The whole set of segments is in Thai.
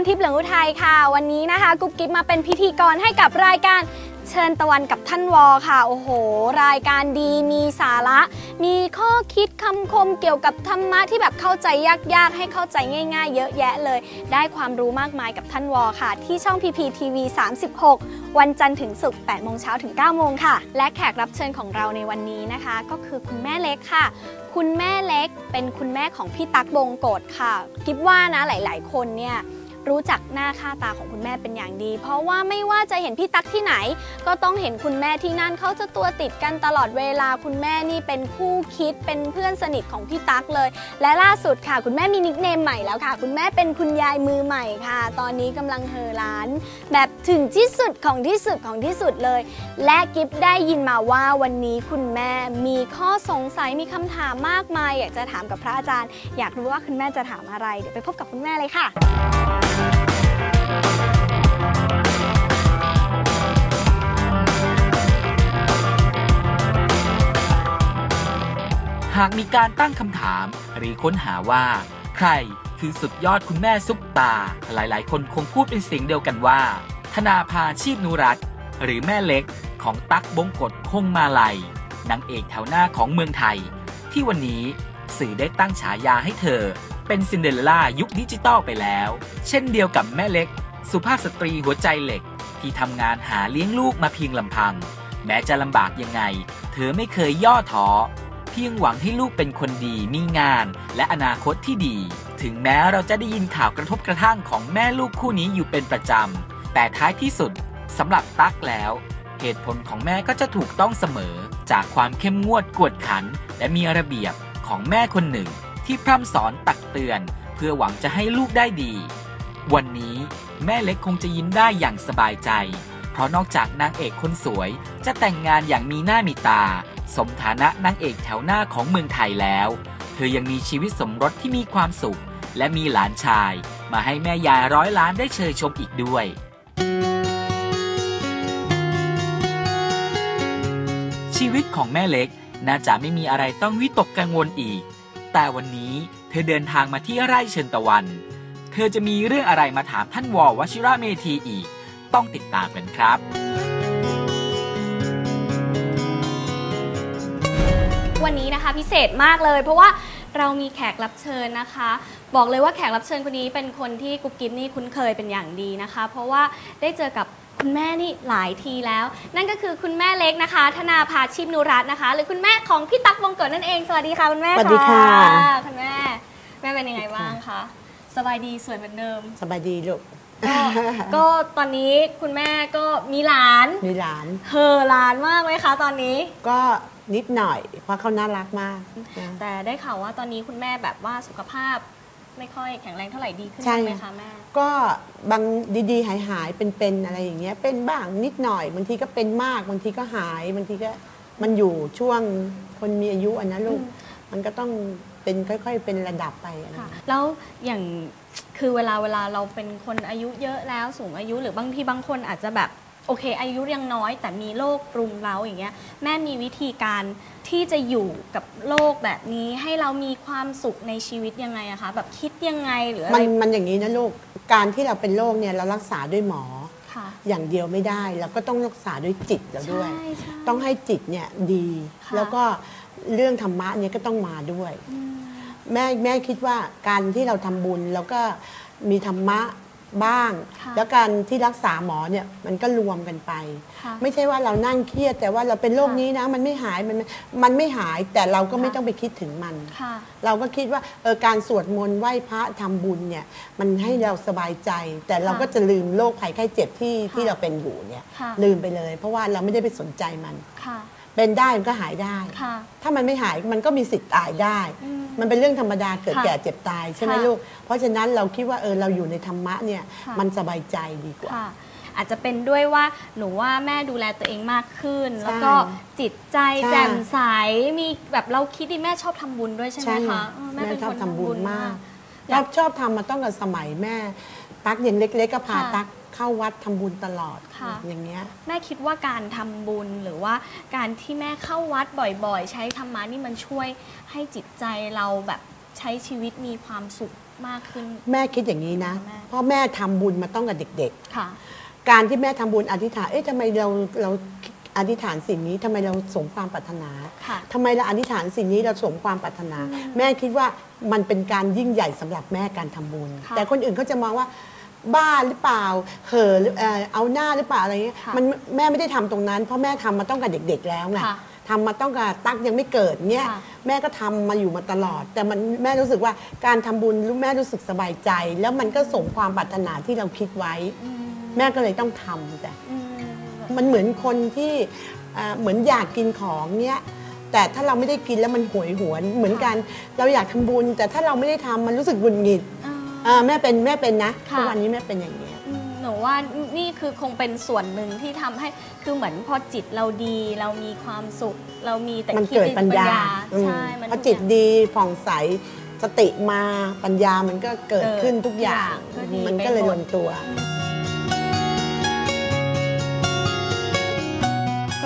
นทิพย์เหลืองอุทัยค่ะ วันนี้นะคะกุ๊บกิ๊บมาเป็นพิธีกรให้กับรายการเชิญตะวันกับท่านวอค่ะโอ้โห รายการดีมีสาระ มีข้อคิดคำคมเกี่ยวกับธรรมะที่แบบเข้าใจยากๆ ให้เข้าใจง่าย ๆ เยอะแยะเลย ได้ความรู้มากมายกับท่านวอค่ะ ที่ช่อง PPTV 36 วันจันทร์ถึงศุกร์8โมงเช้าถึง9โมงค่ะ และแขกรับเชิญของเราในวันนี้นะคะ ก็คือคุณแม่เล็กค่ะ คุณแม่เล็กเป็นคุณแม่ของพี่ตั๊กบงกฎค่ะ กิบว่านะหลาย ๆ คนเนี่ย รู้จักหน้าค่าตาของคุณแม่เป็นอย่างดี เพราะว่าไม่ว่าจะเห็นพี่ตั๊กที่ไหน ก็ต้องเห็นคุณแม่ที่นั่นเขาจะตัวติดกันตลอดเวลาคุณแม่นี่เป็นคู่คิดเป็นเพื่อนสนิทของพี่ตั๊กเลย และล่าสุดค่ะ คุณแม่มีนิกเนมใหม่แล้วค่ะ คุณแม่เป็นคุณยายมือใหม่ค่ะ ตอนนี้กำลังเฮอร้าน แบบถึงที่สุดของที่สุดของที่สุดเลย และกิฟได้ยินมาว่าวันนี้คุณแม่มีข้อสงสัยมีคำถามมากมาย อยากจะถามกับพระอาจารย์ อยากรู้ว่าคุณแม่จะถามอะไร เดี๋ยวไปพบกับคุณแม่เลยค่ะ หากมีการตั้งคำถามหรือค้นหาว่า ใครคือสุดยอดคุณแม่ซุปตา หลายๆ คนคงพูดเป็นเสียงเดียวกันว่า ธนาภาชีพนุรัตหรือแม่เล็กของตั๊กบงกฎคงมาลัยนางเอกแถวหน้าของเมืองไทย ที่วันนี้สื่อได้ตั้งฉายาให้เธอ เป็นซินเดอเรลล่ายุคดิจิตอลไปแล้ว เช่นเดียวกับแม่เล็ก สุภาพสตรีหัวใจเหล็กที่ทำงานหาเลี้ยงลูกมาเพียงลำพัง แม้จะลำบากยังไง เธอไม่เคยย่อท้อเพียงหวังให้ลูกเป็นคนดีมีงาน และอนาคตที่ดี ถึงแม้เราจะได้ยินข่าวกระทบกระทั่งของแม่ลูกคู่นี้อยู่เป็นประจำ แต่ท้ายที่สุดสำหรับตั๊กแล้ว เหตุผลของแม่ก็จะถูกต้องเสมอ จากความเข้มงวดกวดขัน และมีระเบียบของแม่คนหนึ่ง ที่พร่ำสอนตักเตือน เพื่อหวังจะให้ลูกได้ดี วันนี้ แม่เล็กคงจะยิ้มได้อย่างสบายใจ เพราะนอกจากนางเอกคนสวย จะแต่งงานอย่างมีหน้ามีตา สมฐานะนางเอกแถวหน้าของเมืองไทยแล้ว เธอยังมีชีวิตสมรสที่มีความสุข และมีหลานชาย มาให้แม่ยายร้อยล้านได้เชยชมอีกด้วยชีวิตของแม่เล็กน่าจะไม่มีอะไรต้องวิตกกังวลอีก แต่วันนี้เธอเดินทางมาที่ไร่เชิญตะวัน ธอจะมีเรื่องอะไรมาถามท่านวอวชิระเมธีอีก ต้องติดตามกันครับ วันนี้นะคะพิเศษมากเลย เพราะว่าเรามีแขกรับเชิญนะคะ บอกเลยว่าแขกรับเชิญคนนี้เป็นคนที่กุ๊บกิ๊บนี่คุ้นเคยเป็นอย่างดีนะคะ เพราะว่าได้เจอกับคุณแม่นี่หลายทีแล้ว นั่นก็คือคุณแม่เล็กนะคะ ธนาภาชีพนุรัตน์นะคะ หรือคุณแม่ของพี่ตั๊กวงเกิดนั่นเอง สวัสดีค่ะคุณแม่สวัสดีค่ะคุณแม่ แม่เป็นยังไงบ้างคะ สบายดีสวยเหมือนเดิม สบายดีลูก ก็ก็ตอนนี้คุณแม่ก็มีหลาน มีหลาน เฮอหลานมากไหมคะตอนนี้ ก็นิดหน่อย เพราะเขาน่ารักมากนะแต่ได้ข่าวว่าตอนนี้คุณแม่แบบว่าสุขภาพ ไม่ค่อยแข็งแรงเท่าไหร่ดีขึ้นใช่บ้างไหมคะแม่ ก็บางดีๆหายหายๆเป็นๆอะไรอย่างเงี้ย เป็นบ้างนิดหน่อย บางทีก็เป็นมาก บางทีก็หาย บางทีก็มันอยู่ช่วงคนมีอายุอันนะลูกอืมมันก็ต้อง เป็นค่อย ๆ เป็นระดับไปอะไรค่ะแล้วอย่างคือเวลาเวลาเราเป็นคนอายุเยอะแล้วสูงอายุหรือบางทีบางคนอาจจะแบบโอเค อายุยังน้อย แต่มีโรครุมเร้าอย่างเงี้ยแม่มีวิธีการที่จะอยู่กับโรคแบบนี้ ให้เรามีความสุขในชีวิตยังไงอะคะแบบคิดยังไงหรืออะไรมันมันอย่างนี้นะลูก การที่เราเป็นโรคเนี่ยเรารักษาด้วยหมอ ค่ะอย่างเดียวไม่ได้เราก็ต้องรักษาด้วยจิตเราด้วย ใช่ใช่ ต้องให้จิตเนี่ยดี ค่ะ แล้วก็เรื่องธรรมะเนี่ยก็ต้องมาด้วย อืม แม่แม่คิดว่าการที่เราทำบุญแล้วก็มีธรรมะบ้างค่ะแล้วการที่รักษาหมอเนี่ยมันก็รวมกันไปค่ะไม่ใช่ว่าเรานั่งเครียด แต่ว่าเราเป็นโรคค่ะนี้นะ มันไม่หายมันมันไม่หายแต่เราก็ไม่ค่ะต้องไปคิดถึงมันค่ะเราก็คิดว่าเออการสวดมนต์ไหว้พระทำบุญเนี่ยมันให้เราสบายใจ แต่เราก็จะลืมโรคภัยไข้เจ็บที่ค่ะที่เราเป็นอยู่เนี่ยค่ะลืมไปเลย เพราะว่าเราไม่ได้ไปสนใจมันค่ะ เป็นได้มันก็หายได้ ค่ะ ถ้ามันไม่หายมันก็มีสิทธิ์ตายได้ อืมมันเป็นเรื่องธรรมดาเกิดค่ะแก่เจ็บตายใช่ไหมค่ะลูก เพราะฉะนั้นเราคิดว่าเออเราอยู่ในธรรมะเนี่ยค่ะ มันสบายใจดีกว่า ค่ะ อาจจะเป็นด้วยว่าหนูว่าแม่ดูแลตัวเองมากขึ้น แล้วก็จิตใจใช่ แจ่มใสมีแบบเราคิดดีแม่ชอบทำบุญด้วยใช่ไหมใช่คะเออแม่เป็นชอบคนทำบุญมากอยากชอบทำมาต้องกับสมัยแม่ ตักยังเล็กๆก็พาค่ะ ตัก เข้าวัดทำบุญตลอดค่ะ อย่างเงี้ยแม่คิดว่าการทำบุญหรือว่าการที่แม่เข้าวัดบ่อยๆ ใช้ธรรมะนี่มันช่วยให้จิตใจเราแบบใช้ชีวิตมีความสุขมากขึ้น แม่คิดอย่างนี้นะแม่เพราะแม่ทำบุญมาต้องกับเด็กค่ะๆการที่แม่ทำบุญอธิษฐานเอ๊ะทำไมเราเราอธิษฐานสิ่งนี้ทำไมเราสมความปรารถนาค่ะทำไมเราอธิษฐานสิ่งนี้เราสมความปรารถนา แม่คิดว่ามันเป็นการยิ่งใหญ่สำหรับแม่การทำบุญค่ะแต่คนอื่นเขาจะมองว่า บ้าหรือเปล่า เห่อหรือเอ่อเอาหน้าหรือเปล่าอะไรเงี้ยค่ะมันแม่ไม่ได้ทำตรงนั้น เพราะแม่ทำมาต้องกับเด็ก ๆ แล้วไงค่ะทำมาต้องกับตั๊กยังไม่เกิดเนี่ย ค่ะ แม่ก็ทำมาอยู่มาตลอด แต่มันแม่รู้สึกว่าการทำบุญลูกแม่รู้สึกสบายใจ แล้วมันก็สมความปรารถนาที่เราคิดไว้ อืมแม่ก็เลยต้องทำจ้ะ อืมมันเหมือนคนที่อ่าเหมือนอยากกินของเนี้ยแต่ถ้าเราไม่ได้กินแล้วมันหวยหวน เหมือนกันเราอยากทำบุญ แต่ถ้าเราไม่ได้ทำมันรู้สึกหงุดหงิด อ่าอ่าแม่เป็นแม่เป็นนะค่ะ ทุกวันนี้แม่เป็นอย่างนี้ย อืมหนูว่านี่คือคงเป็นส่วนหนึ่งที่ทำให้คือเหมือนพอจิตเราดี เรามีความสุข เรามีแต่มันคิเกิดปัญญาอืมใช่มันพอจิตดีผ่องใสสติมาปัญญามันก็เกิดขึ้นทุกอย่างก็ดีมันก็เลยไปหลงตัวก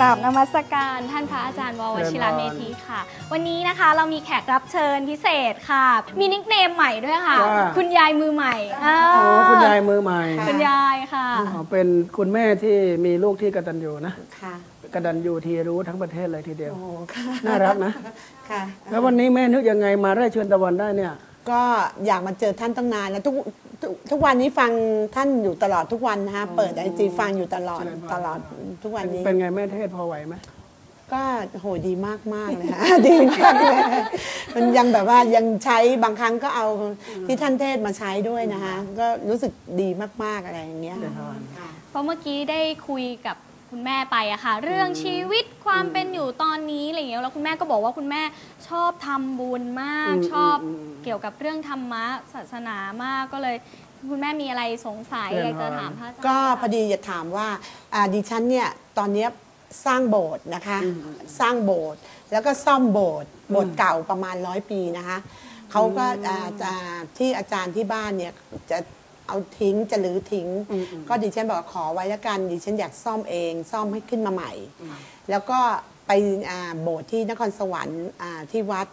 ราบนมัสการท่านพระอาจารย์ววชิระเมธีค่ะ วันนี้นะคะเรามีแขกรับเชิญพิเศษค่ะ มีนิกเนมใหม่ด้วยค่ะ ว่า คุณยายมือใหม่าโอ้คุณยายมือใหม่ค่ะคุณยายค่ะ อ๋อเป็นคุณแม่ที่มีลูกที่กตัญญูนะค่ะ กตัญญูทีรู้ทั้งประเทศเลยทีเดียว โอ้ค่ะ น่ารักนะ ค่ะ แล้ววันนี้แม่นึกยังไงมาไร่เชิญตะวันได้เนี่ย ก็อยากมาเจอท่านตั้งนานแล้วทุกทุกทุกวันนี้ฟังท่านอยู่ตลอดทุกวันนะคะเปิดไอจีฟังอยู่ตลอดเจริญพร ตลอดทุกวันนี้ เป็นไงแม่เทศพอไหวไหม ก็โหดีมากมากๆเลยค่ะดีมากเลยมันยังแบบว่ายังใช้บางครั้งก็เอาที่ท่านเทศมาใช้ด้วยนะคะ ก็รู้สึกดีมากๆอะไรอย่างเงี้ยเจริญพร ค่ะ เพราะเมื่อกี้ได้คุยกับ คุณแม่ไปอะค่ะ เรื่องชีวิตความเป็นอยู่ตอนนี้อะไรอย่างเงี้ยแล้วคุณแม่ก็บอกว่าคุณแม่ชอบทำบุญมาก อืมชอบอืมอืมเกี่ยวกับเรื่องธรรมะศาสนามากก็เลย คุณแม่มีอะไรสงสัยเรีอยยานกจะว่าถามพระอาจารย์ก็พอดีจะถามว่าอ่าดิฉันเนี่ยตอนเนี้ยสร้างโบสถ์นะคะ สร้างโบสถ์แล้วก็ซ่อมโบสถ์โบสถ์เก่าประมาณร้อยปีนะคะเขาก็อ่าจะที่อาจารย์ที่บ้านเนี่ยจะ เอาทิ้งจะหรือทิ้งอืมอืมก็ดิฉันบอกว่าขอไว้แล้วกันดิฉันอยากซ่อมเอง ซ่อมให้ขึ้นมาใหม่ แล้วก็ไปอ่าโบสถ์ที่นครสวรรค์อ่าที่วัด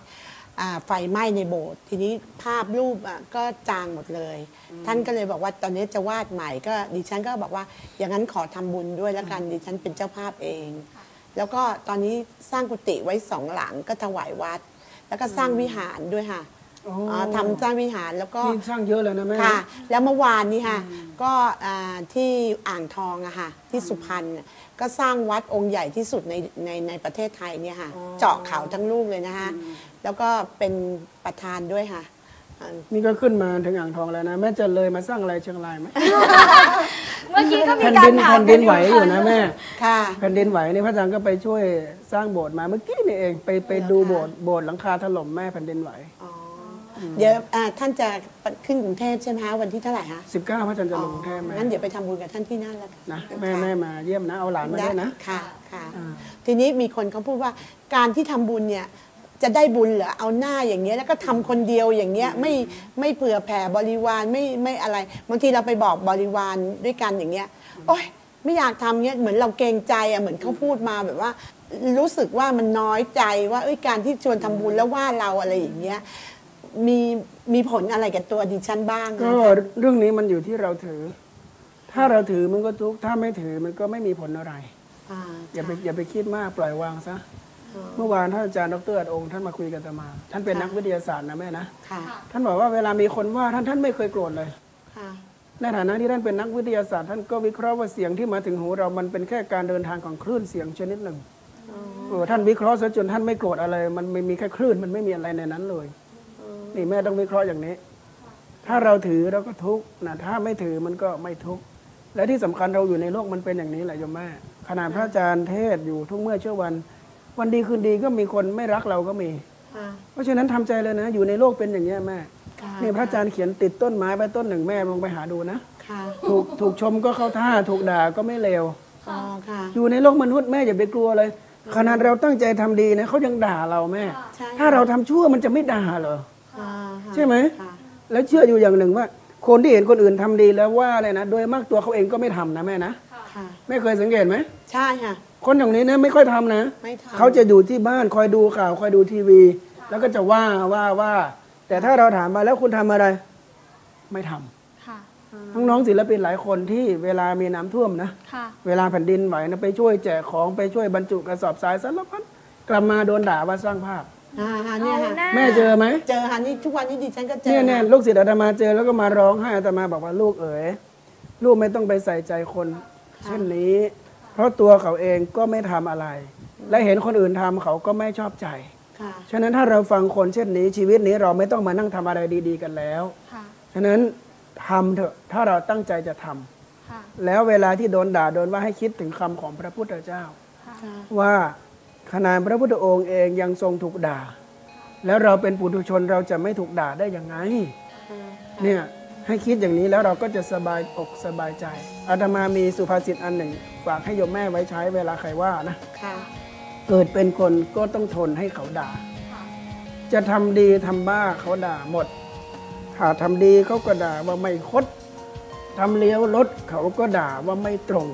อ่าไฟไหม้ในโบสถ์ทีนี้ภาพรูปอะก็จางหมดเลย ท่านก็เลยบอกว่าตอนนี้จะวาดใหม่ก็ดิฉันก็บอกว่าอย่างนั้นขอทำบุญด้วยแล้วกันดิฉันเป็นเจ้าภาพเอง แล้วก็ตอนนี้สร้างกุฏิไว้สองหลังก็ถวายวัด แล้วก็สร้างวิหารด้วยค่ะโอ้อ่า ทำสร้างวิหารแล้วก็นี่สร้างเยอะเลยนะแม่ค่ะ แล้วเมื่อวานนี้ค่ะ ก็อ่าที่อ่างทองอะค่ะ ที่สุพรรณน่ะก็สร้างวัดองค์ใหญ่ที่สุดในในในประเทศไทยเนี่ยค่ะ เจาะเขาทั้งลูกเลยนะคะแล้วก็เป็นประธานด้วยค่ะอ่านี่ก็ขึ้นมาถึงอ่างทองแล้วนะ แม่จะเลยมาสร้างอะไรเชียงรายไหมเมื่อกี้ก็มีแผ่นการดินถามแผ่นดินไหวอยู่นะแม่ค่ะแผ่นดินไหวนี่พระอาจารย์ก็ไปช่วยสร้างโบสถ์มาเมื่อกี้นี่เองไปไปดูโบสถ์โบสถ์หลังคาถล่มแม่แผ่นดินไหวอ๋ออ เดี๋ยวอ่าท่านจะขึ้นกรุงเทพใช่ไหมคะวันที่เท่าไหร่คะ19พระอาจารย์จะลงกรุงเทพไหมงั้นเดี๋ยวไปทำบุญกับท่านที่นั่นแล้วกันนะแม่แม่มาเยี่ยมนะเอาหลานมาด้วยนะ ค่ะค่ะ อ่า ทีนี้มีคนเขาพูดว่าการที่ทำบุญเนี่ยจะได้บุญเหรอเอาหน้าอย่างเงี้ยแล้วก็ทำคนเดียวอย่างเงี้ยไม่ไม่เผื่อแผ่บริวารไม่ไม่อะไรบางทีเราไปบอกบริวารด้วยกันอย่างเงี้ยโอ๊ยไม่อยากทำเงี้ยเหมือนเราเกรงใจอะเหมือนเขาพูดมาแบบว่า รู้สึกว่ามันน้อยใจว่าเอ้ยการที่ชวนทำบุญแล้วว่าเราอะไรอย่างเงี้ย มีมีผลอะไรกับตัวดิฉันบ้างก็นะคะเรื่องนี้มันอยู่ที่เราถือ ถ้าเราถือมันก็ทุกข์ถ้าไม่ถือมันก็ไม่มีผลอะไร อ่าอย่าไปอย่าไปคิดมากปล่อยวางซะเมื่อวานท่านอาจารย์ดรอัดองค์ท่านมาคุยกับอาตมา ท่านเป็นนักวิทยาศาสตร์นะแม่นะ ค่ะท่านบอกว่าเวลามีคนว่าท่านท่านไม่เคยโกรธเลย ค่ะในฐานะที่ท่านเป็นนักวิทยาศาสตร์ท่านก็วิเคราะห์ว่าเสียงที่มาถึงหูเรามันเป็นแค่การเดินทางของคลื่นเสียงชนิดหนึ่งเออท่านวิเคราะห์ซะจนท่านไม่โกรธอะไร มันไม่มีแค่คลื่นมันไม่มีอะไรในนั้นเลย นี่แม่ต้องวิเคราะห์อย่างนี้ ถ้าเราถือเราก็ทุกข์นะถ้าไม่ถือมันก็ไม่ทุกข์และที่สำคัญเราอยู่ในโลกมันเป็นอย่างนี้แหละโยมแม่ขนาดพระอาจารย์เทศน์อยู่ทุกเมื่อเชื่อวัน วันดีคืนดีก็มีคนไม่รักเราก็มีค่ะเพราะฉะนั้นทำใจเลยนะ อยู่ในโลกเป็นอย่างนี้ยแม่ค่ะนี่พระอาจารย์เขียนติดต้นไม้ไปต้นหนึ่งแม่ลองไปหาดูนะค่ะถูกถูกชมก็เข้าท่าถูกด่าก็ไม่เลวอ๋อค่ะอยู่ในโลกมนุษย์แม่อย่าไปกลัวเลยขนาดเราตั้งใจทำดีนะเขายังด่าเราแม่ใช่ถ้าเราทำชั่วมันจะไม่ด่าเหรออ่าค่ะ ใช่ไหมค่ะแล้วเชื่ออยู่อย่างหนึ่งว่า คนที่เห็นคนอื่นทำดีแล้วว่าเลยนะโดยมากตัวเขาเองก็ไม่ทำนะแม่นะค่ะไม่เคยสังเกตไหมใช่ค่ะคนอย่างนี้นะไม่ค่อยทำนะไม่ทำเขาจะอยู่ที่บ้านคอยดูข่าวคอยดูทีวี แล้วก็จะว่าว่าว่าแต่ถ้าเราถามมาแล้วคุณทำอะไร ไม่ทำค่ะน้องๆศิลปินหลายคนที่เวลามีน้ำท่วมนะค่ะเวลาแผ่นดินไหวนะไปช่วยแจกของไปช่วยบรรจุกระสอบทรายสารพัดกลับมาโดนด่าว่าสร้างภาพ อ่าค่ะเนี่ยค่ะเอาหน้าแม่เจอไหมเจอค่ะนี่ทุกวันนี้ดิฉันก็เจอเนี่ยเนี่ยลูกศิษย์อาตมาเจอแล้วก็มาร้องไห้อาตมาบอกว่าลูกเอ๋ยลูกไม่ต้องไปใส่ใจคนเช่นนี้ เพราะตัวเขาเองก็ไม่ทำอะไร และเห็นคนอื่นทำเขาก็ไม่ชอบใจค่ะฉะนั้นถ้าเราฟังคนเช่นนี้ชีวิตนี้เราไม่ต้องมานั่งทำอะไรดี ๆ กันแล้วค่ะฉะนั้นทำเถอะถ้าเราตั้งใจจะทำค่ะแล้วเวลาที่โดนด่าโดนว่าให้คิดถึงคำของพระพุทธเจ้าค่ะว่า ขนาดพระพุทธองค์เองยังทรงถูกด่า แล้วเราเป็นปุถุชนเราจะไม่ถูกด่าได้ยังไงเนี่ยให้คิดอย่างนี้แล้วเราก็จะสบายอกสบายใจอาตมามีสุภาษิตอันหนึ่ง ฝากให้โยมแม่ไว้ใช้เวลาใครว่านะค่ะเกิดเป็นคนก็ต้องทนให้เขาด่า จะทำดีทำบ้าเขาด่าหมด ถ้าทำดีเขาก็ด่าว่าไม่คดทำเลี้ยวรถเขาก็ด่าว่าไม่ตรง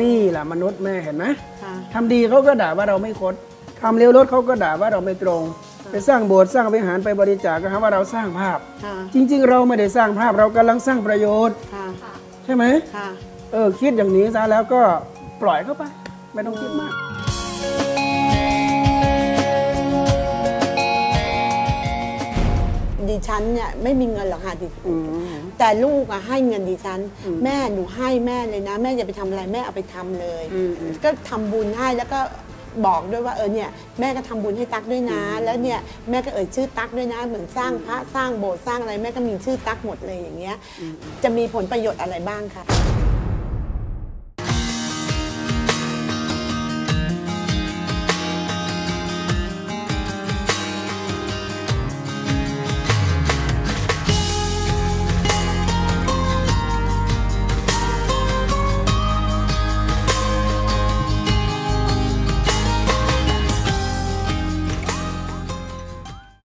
นี่แหละมนุษย์แม่เห็นไหมค่ะทำดีเขาก็ด่าว่าเราไม่คดทำเลี้ยวรถเขาก็ด่าว่าเราไม่ตรง ไปสร้างโบสถ์สร้างวิหารไปบริจาคก็หาว่าเราสร้างภาพค่ะจริง ๆ เราไม่ได้สร้างภาพเรากำลังสร้างประโยชน์ค่ะใช่ไหมค่ะเออคิดอย่างนี้ซะแล้วก็ปล่อยเข้าไป ไม่ต้องคิดมาก ฉันเนี่ยไม่มีเงินหรอกค่ะดิอืมแต่ลูกอะให้เงินดิฉันอืมแม่หนูให้แม่เลยนะ แม่อย่าไปทำอะไรแม่เอาไปทำเลยอืมอืมก็ทำบุญให้แล้วก็บอกด้วยว่าเออเนี่ยแม่ก็ทำบุญให้ตั๊กด้วยนะ แล้วเนี่ยแม่ก็เอ่ยชื่อตั๊กด้วยนะ เหมือนสร้างพระสร้างโบสถ์สร้างอะไรแม่ก็มีชื่อตั๊กหมดเลยอย่างเงี้ย จะมีผลประโยชน์อะไรบ้างคะ